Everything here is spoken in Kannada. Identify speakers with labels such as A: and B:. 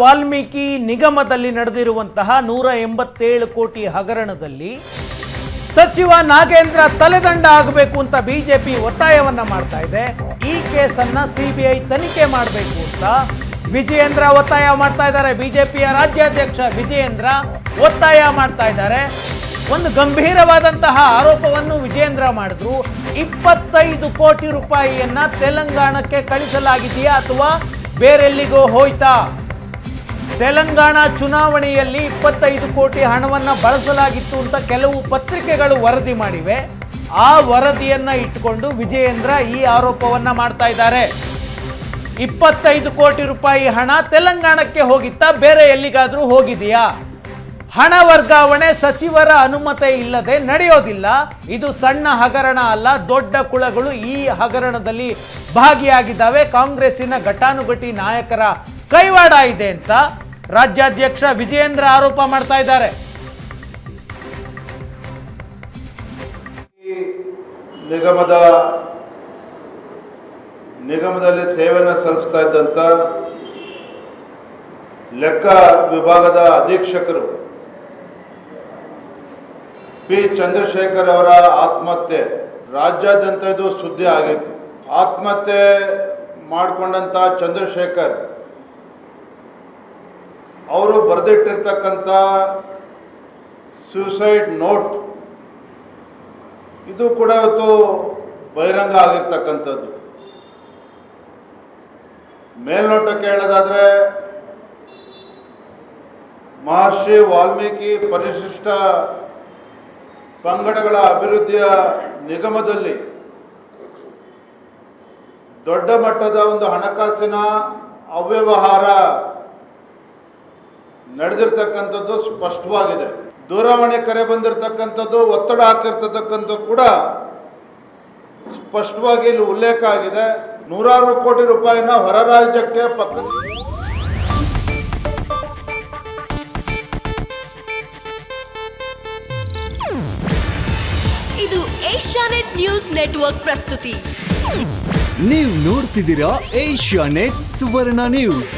A: ವಾಲ್ಮೀಕಿ ನಿಗಮದಲ್ಲಿ ನಡೆದಿರುವಂತಹ ನೂರ ಎಂಬತ್ತೇಳು ಕೋಟಿ ಹಗರಣದಲ್ಲಿ ಸಚಿವ ನಾಗೇಂದ್ರ ತಲೆದಂಡ ಆಗಬೇಕು ಅಂತ ಬಿಜೆಪಿ ಒತ್ತಾಯವನ್ನ ಮಾಡ್ತಾ ಇದೆ. ಈ ಕೇಸನ್ನ ಸಿಬಿಐ ತನಿಖೆ ಮಾಡಬೇಕು ಅಂತ ವಿಜಯೇಂದ್ರ ಒತ್ತಾಯ ಮಾಡ್ತಾ ಇದ್ದಾರೆ. ಬಿಜೆಪಿಯ ರಾಜ್ಯಾಧ್ಯಕ್ಷ ವಿಜಯೇಂದ್ರ ಒತ್ತಾಯ ಮಾಡ್ತಾ ಇದ್ದಾರೆ. ಒಂದು ಗಂಭೀರವಾದಂತಹ ಆರೋಪವನ್ನು ವಿಜಯೇಂದ್ರ ಮಾಡಿದ್ರು. ಇಪ್ಪತ್ತೈದು ಕೋಟಿ ರೂಪಾಯಿಯನ್ನ ತೆಲಂಗಾಣಕ್ಕೆ ಕಳಿಸಲಾಗಿದೆಯಾ ಅಥವಾ ಬೇರೆಲ್ಲಿಗೋ ಹೋಯ್ತಾ? ತೆಲಂಗಾಣ ಚುನಾವಣೆಯಲ್ಲಿ ಇಪ್ಪತ್ತೈದು ಕೋಟಿ ಹಣವನ್ನು ಬಳಸಲಾಗಿತ್ತು ಅಂತ ಕೆಲವು ಪತ್ರಿಕೆಗಳು ವರದಿ ಮಾಡಿವೆ. ಆ ವರದಿಯನ್ನು ಇಟ್ಟುಕೊಂಡು ವಿಜಯೇಂದ್ರ ಈ ಆರೋಪವನ್ನ ಮಾಡ್ತಾ ಇದ್ದಾರೆ. ಇಪ್ಪತ್ತೈದು ಕೋಟಿ ರೂಪಾಯಿ ಹಣ ತೆಲಂಗಾಣಕ್ಕೆ ಹೋಗಿತ್ತಾ ಬೇರೆ ಎಲ್ಲಿಗಾದರೂ ಹೋಗಿದೆಯಾ? ಹಣ ವರ್ಗಾವಣೆ ಸಚಿವರ ಅನುಮತಿ ಇಲ್ಲದೆ ನಡೆಯೋದಿಲ್ಲ. ಇದು ಸಣ್ಣ ಹಗರಣ ಅಲ್ಲ, ದೊಡ್ಡ ಕುಳಗಳು ಈ ಹಗರಣದಲ್ಲಿ ಭಾಗಿಯಾಗಿದ್ದಾವೆ. ಕಾಂಗ್ರೆಸ್ಸಿನ ಘಟಾನುಘಟಿ ನಾಯಕರ ಕೈವಾಡ ಇದೆ ಅಂತ ರಾಜ್ಯಾಧ್ಯಕ್ಷ ವಿಜಯೇಂದ್ರ ಆರೋಪ ಮಾಡ್ತಾ ಇದ್ದಾರೆ.
B: ನಿಗಮದ ನಿಗಮದಲ್ಲಿ ಸೇವೆಯನ್ನು ಸಲ್ಲಿಸ್ತಾ ಇದ್ದಂಥ ಲೆಕ್ಕ ವಿಭಾಗದ ಅಧೀಕ್ಷಕರು ಪಿ ಚಂದ್ರಶೇಖರ್ ಅವರ ಆತ್ಮಹತ್ಯೆ. ರಾಜ್ಯಾದ್ಯಂತ ಇದು ಸುದ್ದಿ ಆಗಿತ್ತು. ಆತ್ಮಹತ್ಯೆ ಮಾಡಿಕೊಂಡಂಥ ಚಂದ್ರಶೇಖರ್ ಅವರು ಬರೆದಿಟ್ಟಿರ್ತಕ್ಕಂಥ ಸೂಸೈಡ್ ನೋಟ್ ಇದು ಕೂಡ ಇವತ್ತು ಬಹಿರಂಗ ಆಗಿರ್ತಕ್ಕಂಥದ್ದು. ಮೇಲ್ನೋಟಕ್ಕೆ ಹೇಳೋದಾದರೆ, ಮಹರ್ಷಿ ವಾಲ್ಮೀಕಿ ಪರಿಶಿಷ್ಟ ಪಂಗಡಗಳ ಅಭಿವೃದ್ಧಿಯ ನಿಗಮದಲ್ಲಿ ದೊಡ್ಡ ಮಟ್ಟದ ಒಂದು ಹಣಕಾಸಿನ ಅವ್ಯವಹಾರ ನಡೆದಿರ್ತಕ್ಕಂಥದ್ದು ಸ್ಪಷ್ಟವಾಗಿದೆ. ದೂರವಾಣಿ ಕರೆ ಬಂದಿರತಕ್ಕಂಥದ್ದು ಒತ್ತಡ ಹಾಕಿರ್ತಕ್ಕಂಥದ್ದು ಕೂಡ ಸ್ಪಷ್ಟವಾಗಿ ಇಲ್ಲಿ ಉಲ್ಲೇಖ ಆಗಿದೆ. ನೂರಾರು ಕೋಟಿ ರೂಪಾಯಿನ ಹೊರ ರಾಜ್ಯಕ್ಕೆ ಪಕ್ಕದ
C: ಇದು ಏಷ್ಯಾನೆಟ್ ನ್ಯೂಸ್ ನೆಟ್ವರ್ಕ್ ಪ್ರಸ್ತುತಿ.
D: ನೀವು ನೋಡ್ತಿದ್ದೀರಾ ಏಷ್ಯಾ ನೆಟ್ ಸುವರ್ಣ ನ್ಯೂಸ್.